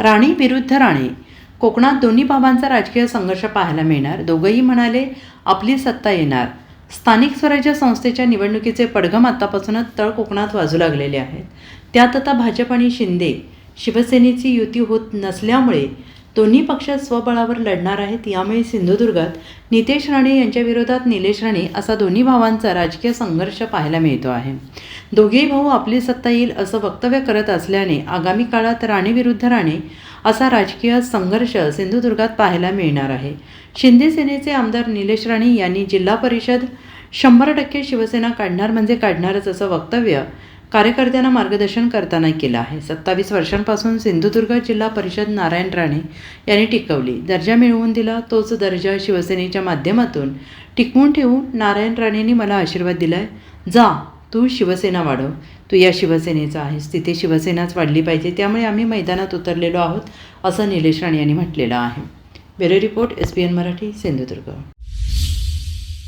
राणी विरुद्ध राणे. कोकणात दोन्ही बाबांचा राजकीय संघर्ष पाहायला मिळणार. दोघंही म्हणाले आपली सत्ता येणार. स्थानिक स्वराज्य संस्थेच्या निवडणुकीचे पडघम आतापासूनच तळ कोकणात वाजू लागलेले आहेत. त्यात आता भाजप आणि शिंदे शिवसेनेची युती होत नसल्यामुळे दोन्ही पक्ष स्वबळावर लढणार आहेत. यामुळे सिंधुदुर्गात नितेश राणे यांच्या विरोधात निलेश राणे असा दोन्ही भावांचा राजकीय संघर्ष पाहायला मिळतो आहे. दोघेही भाऊ आपली सत्ता येईल असं वक्तव्य करत असल्याने आगामी काळात राणेविरुद्ध राणे असा राजकीय संघर्ष सिंधुदुर्गात पाहायला मिळणार आहे. शिंदे सेनेचे आमदार निलेश राणे यांनी जिल्हा परिषद शंभर टक्के शिवसेना काढणार म्हणजे काढणारच असं वक्तव्य कार्यकर्त्यांना मार्गदर्शन करताना केलं आहे. सत्तावीस वर्षांपासून सिंधुदुर्ग जिल्हा परिषद नारायण राणे यांनी टिकवली. दर्जा मिळवून दिला तोच दर्जा शिवसेनेच्या माध्यमातून टिकवून ठेवून नारायण राणेंनी मला आशीर्वाद दिलाय. जा तू शिवसेना वाढव. तू या शिवसेनेचा आहेस. तिथे शिवसेनाच वाढली पाहिजे. त्यामुळे आम्ही मैदानात उतरलेलो आहोत असं निलेश राणे यांनी म्हटलेलं आहे. Bureau report S P N Marathi Sindhudurg.